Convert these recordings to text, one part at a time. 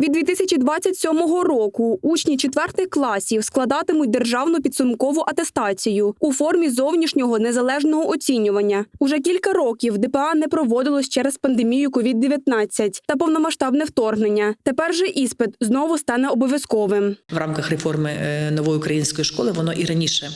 Від 2027 року учні четвертих класів складатимуть державну підсумкову атестацію у формі зовнішнього незалежного оцінювання. Уже кілька років ДПА не проводилось через пандемію COVID-19 та повномасштабне вторгнення. Тепер же іспит знову стане обов'язковим. В рамках реформи е, нової української школи воно і раніше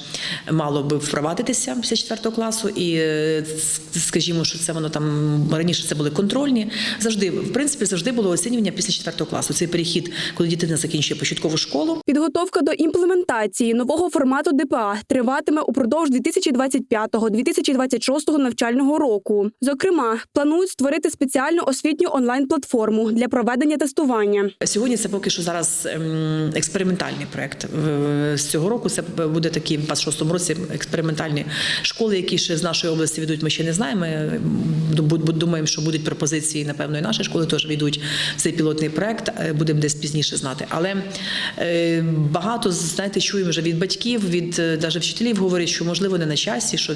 мало би впровадитися після 4 класу, і е, скажімо, що це воно там раніше це були контрольні. Завжди, в принципі, завжди було оцінювання після 4 класу. Цей перехід, коли дитина закінчує початкову школу. Підготовка до імплементації нового формату ДПА триватиме упродовж 2025-2026 навчального року. Зокрема, планують створити спеціальну освітню онлайн-платформу для проведення тестування. Сьогодні це поки що зараз ем, експериментальний проект. З цього року це буде такі в 26-му році експериментальні школи, які ще з нашої області ведуть. Ми ще не знаємо. Ми м, ду- ду- думаємо, що будуть пропозиції. Напевно, і наші школи теж війдуть в цей пілотний проект. Е, Будемо десь пізніше знати. Але е, багато знаєте, чуємо вже від батьків, від е, даже вчителів говорять, що можливо не на часі, що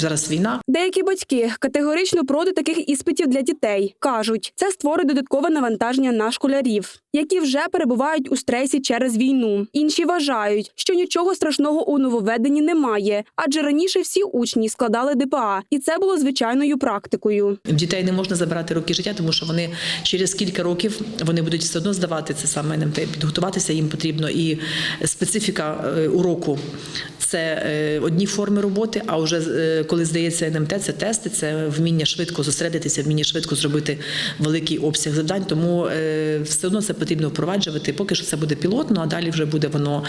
зараз війна. Деякі батьки категорично проти таких іспитів для дітей кажуть, це створить додаткове навантаження на школярів, які вже перебувають у стресі через війну. Інші вважають, що нічого страшного у нововведенні немає, адже раніше всі учні складали ДПА, і це було звичайною практикою. Дітей не можна забирати роки життя, тому що вони через кілька років вони будуть все одно здавати це саме НМТ. Підготуватися їм потрібно і специфіка е, уроку. Це е, одні форми роботи. А вже е, коли здається НМТ, це тести, це вміння швидко зосередитися, вміння швидко зробити великий обсяг завдань. Тому все одно це потрібно впроваджувати. Поки що це буде пілотно, а далі вже буде воно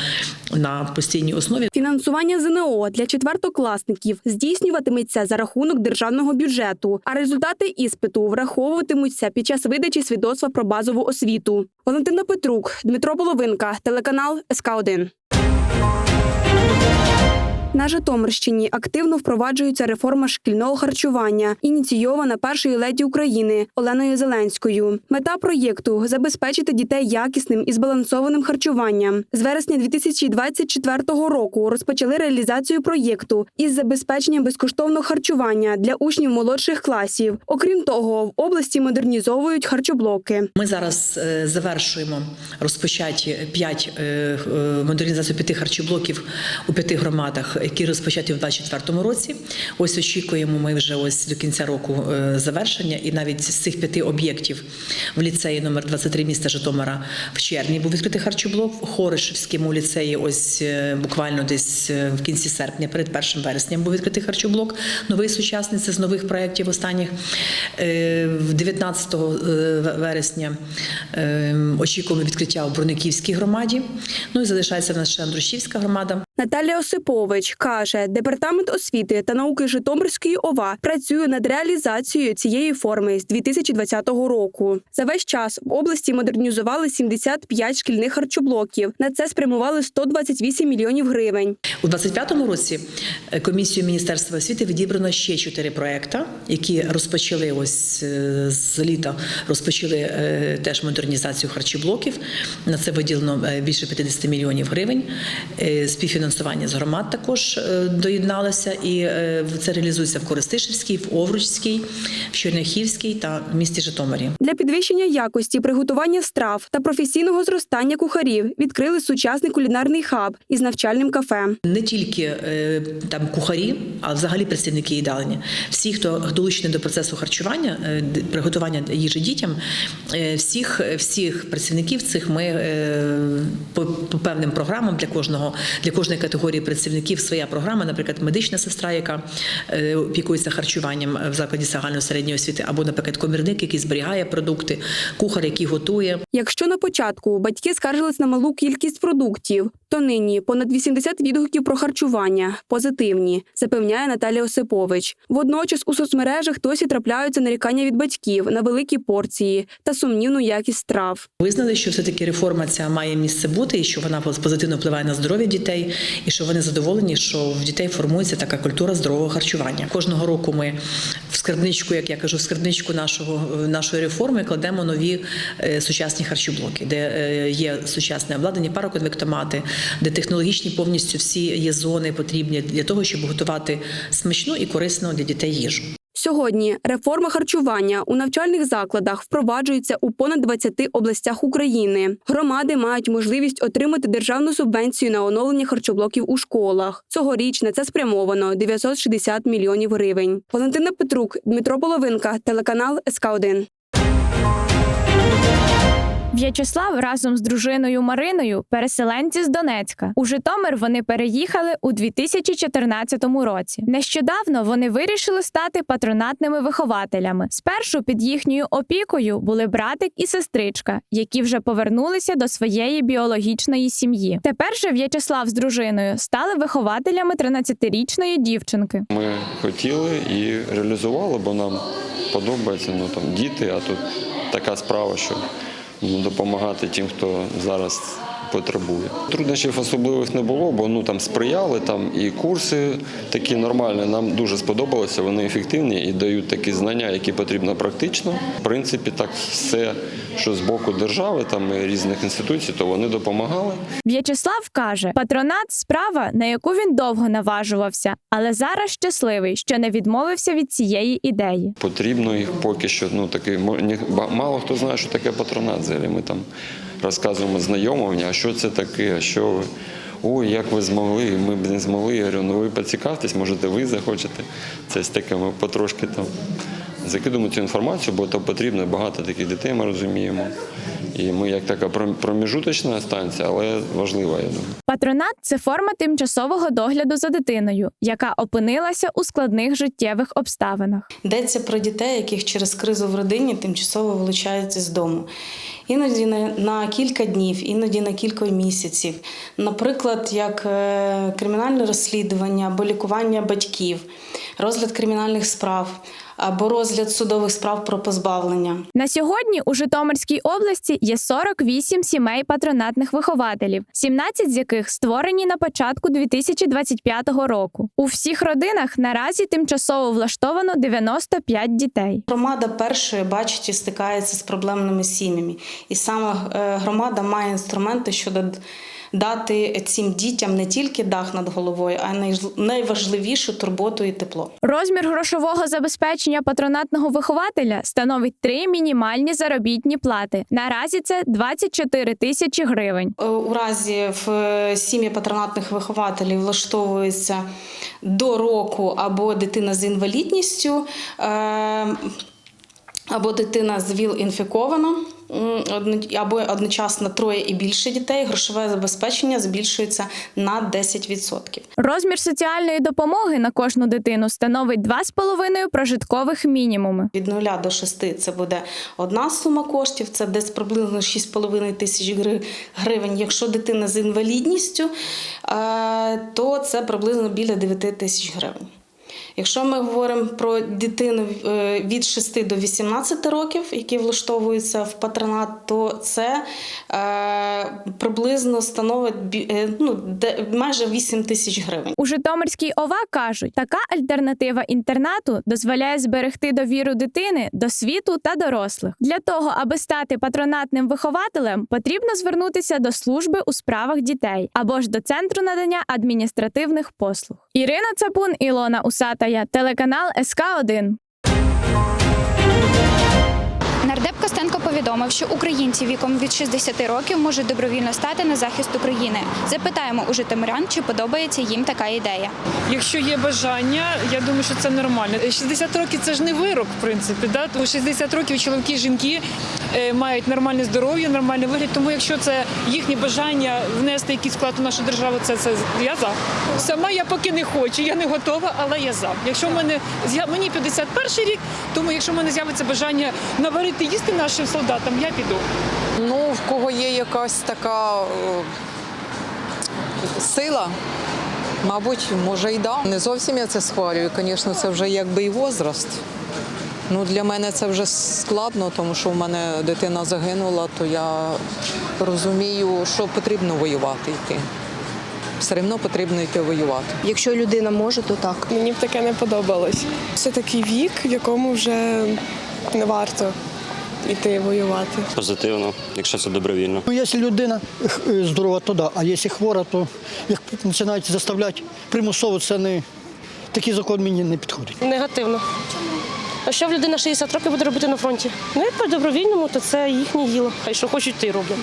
на постійній основі. Фінансування ЗНО для четвертокласників здійснюватиметься за рахунок державного бюджету, а результати іспиту враховуватимуться під час видачі свідоцтва про базову освіту. Валентина Петрук, Дмитро Половинка, телеканал СК 1 на Житомирщині активно впроваджується реформа шкільного харчування, ініційована першою леді України Оленою Зеленською. Мета проєкту забезпечити дітей якісним і збалансованим харчуванням. З вересня 2024 року розпочали реалізацію проєкту із забезпеченням безкоштовного харчування для учнів молодших класів. Окрім того, в області модернізовують харчоблоки. Ми зараз е, завершуємо розпочаті п'ять е, е, модернізацію п'яти харчоблоків у п'яти громадах, які розпочаті в 2024 році. Ось очікуємо ми вже ось до кінця року е, завершення, і навіть з цих п'яти об'єктів в ліцеї номер 23 міста Житомира в червні був відкритий харчоблок. В Хоришівському ліцеї, ось е, буквально десь е, в кінці серпня, перед 1 вересням був відкритий харчоблок. Новий сучасний це з нових проєктів останніх. Е, 19 вересня е, очікуємо відкриття у Брониківській громаді. Ну і залишається в нас ще Андрушівська громада. Наталія Осипович каже, департамент освіти та науки Житомирської ОВА працює над реалізацією цієї форми з 2020 року. За весь час в області модернізували 75 шкільних харчоблоків. На це спрямували 128 мільйонів гривень. У 25-му році е, комісією Міністерства освіти відібрано ще чотири проекти, які розпочали ось е, з літа, розпочали е, теж модернізацію харчоблоків. На це виділено більше 50 мільйонів гривень. Е, Співфінансування з громад також е, доєдналося, і е, це реалізується в Коростишівській, в Овручській, в Черняхівській та в місті Житомирі. Для підвищення якості приготування страв та професійного зростання кухарів відкрили сучасний кулінарний хаб із навчальним кафе. Не тільки е, там кухарі, а взагалі працівники їдальні. Всі, хто долучений до процесу харчування, приготування їжі дітям, всіх, всіх працівників цих ми по певним програмам для кожного для кожної категорії працівників своя програма, наприклад, медична сестра, яка е, опікується харчуванням в закладі загальної середньої освіти, або, наприклад, комірник, який зберігає продукти, кухар, який готує. Якщо на початку батьки скаржились на малу кількість продуктів, то нині понад 80 відгуків про харчування позитивні, запевняє Наталія Осипович. Водночас у соцмережах досі трапляються нарікання від батьків на великі порції та сумнівну якість страв. Визнали, що все таки реформа ця має місце бути, і що вона позитивно впливає на здоров'я дітей, і що вони задоволені, що в дітей формується така культура здорового харчування. Кожного року ми в скарбничку, як я кажу, в скарбничку нашого нашої реформи кладемо нові е, сучасні харчоблоки, де е, є сучасне обладнання, пароконвектомати, де технологічні повністю всі є зони потрібні для того, щоб готувати смачну і корисну для дітей їжу. Сьогодні реформа харчування у навчальних закладах впроваджується у понад 20 областях України. Громади мають можливість отримати державну субвенцію на оновлення харчоблоків у школах. Цьогоріч на це спрямовано 960 мільйонів гривень. Валентина Петрук, Дмитро Половинка, телеканал СК 1 В'ячеслав разом з дружиною Мариною переселенці з Донецька. У Житомир вони переїхали у 2014 році. Нещодавно вони вирішили стати патронатними вихователями. Спершу під їхньою опікою були братик і сестричка, які вже повернулися до своєї біологічної сім'ї. Тепер же В'ячеслав з дружиною стали вихователями 13-річної дівчинки. Ми хотіли і реалізували, бо нам подобається ну, там, діти, а тут така справа, що допомагати тим, хто зараз потребує. Труднощів особливих не було, бо ну, там сприяли, там і курси такі нормальні. Нам дуже сподобалося, вони ефективні і дають такі знання, які потрібно практично. В принципі, так все, що з боку держави, там і різних інституцій, то вони допомагали. В'ячеслав каже, патронат справа, на яку він довго наважувався, але зараз щасливий, що не відмовився від цієї ідеї. Потрібно їх поки що. Ну таки мо- мало хто знає, що таке патронат. Взагалі ми там розказуємо знайомим, а що це таке, а що ви. Ой, як ви змогли, ми б не змогли. Я говорю, ну ви поцікавтесь, можете ви захочете. Це з таке, ми потрошки там закидуємо цю інформацію, бо то потрібно багато таких дітей, ми розуміємо. І ми як така пром- проміжуточна станція, але важлива, я думаю. Патронат це форма тимчасового догляду за дитиною, яка опинилася у складних життєвих обставинах. Йдеться про дітей, яких через кризу в родині тимчасово вилучають з дому. Іноді на, на кілька днів, іноді на кілька місяців. Наприклад, як е, кримінальне розслідування або лікування батьків, розгляд кримінальних справ або розгляд судових справ про позбавлення. На сьогодні у Житомирській області є 48 сімей патронатних вихователів, 17 з яких створені на початку 2025 року. У всіх родинах наразі тимчасово влаштовано 95 дітей. Громада першою бачить і стикається з проблемними сім'ями. І саме е, громада має інструменти щодо дати цим дітям не тільки дах над головою, а й найважливішу турботу і тепло. Розмір грошового забезпечення патронатного вихователя становить три мінімальні заробітні плати. Наразі це 24 тисячі гривень. Е, У разі в е, сім'ї патронатних вихователів влаштовується до року або дитина з інвалідністю, е, або дитина з ВІЛ інфікована, або одночасно троє і більше дітей, грошове забезпечення збільшується на 10%. Розмір соціальної допомоги на кожну дитину становить 2,5 прожиткових мінімуми. Від 0 до 6 це буде одна сума коштів, це десь приблизно 6,5 тисяч гривень. Якщо дитина з інвалідністю, е, то це приблизно біля 9 тисяч гривень. Якщо ми говоримо про дитину е, від 6 до 18 років, які влаштовуються в патронат, то це е, приблизно становить е, ну, майже 8 тисяч гривень. У Житомирській ОВА кажуть, така альтернатива інтернату дозволяє зберегти довіру дитини до світу та дорослих. Для того, аби стати патронатним вихователем, потрібно звернутися до служби у справах дітей або ж до центру надання адміністративних послуг. Ірина Цапун, Ілона Усатая, телеканал СК 1 Нардеп Костенко повідомив, що українці віком від 60 років можуть добровільно стати на захист України. Запитаємо у житомирян, чи подобається їм така ідея. Якщо є бажання, я думаю, що це нормально. 60 років це ж не вирок, в принципі. Да? У 60 років чоловіки жінки е, мають нормальне здоров'я, нормальний вигляд. Тому якщо це їхнє бажання внести якийсь вклад у нашу державу, це, це я за. Сама я поки не хочу, я не готова, але я за. Якщо в мене мені 51 рік, тому якщо в мене з'явиться бажання наварити їсти нашим солдатам, я піду. Ну, в кого є якась така е, сила, мабуть, може й да. Не зовсім я це схвалюю. Звісно, це вже якби і возраст. Ну, для мене це вже складно, тому що в мене дитина загинула, то я розумію, що потрібно воювати йти. Все одно потрібно йти воювати. Якщо людина може, то так. Мені б таке не подобалось. Це такий вік, в якому вже не варто йти воювати. Позитивно, якщо це добровільно. Ну, якщо людина е, здорова, то да. А якщо хвора, то як починають заставляти примусово, це не, такий закон мені не підходить. Негативно. А що в людина 60 років буде робити на фронті? Ну, як по добровільному, то це їхнє діло. Хай що хочуть, то й роблять.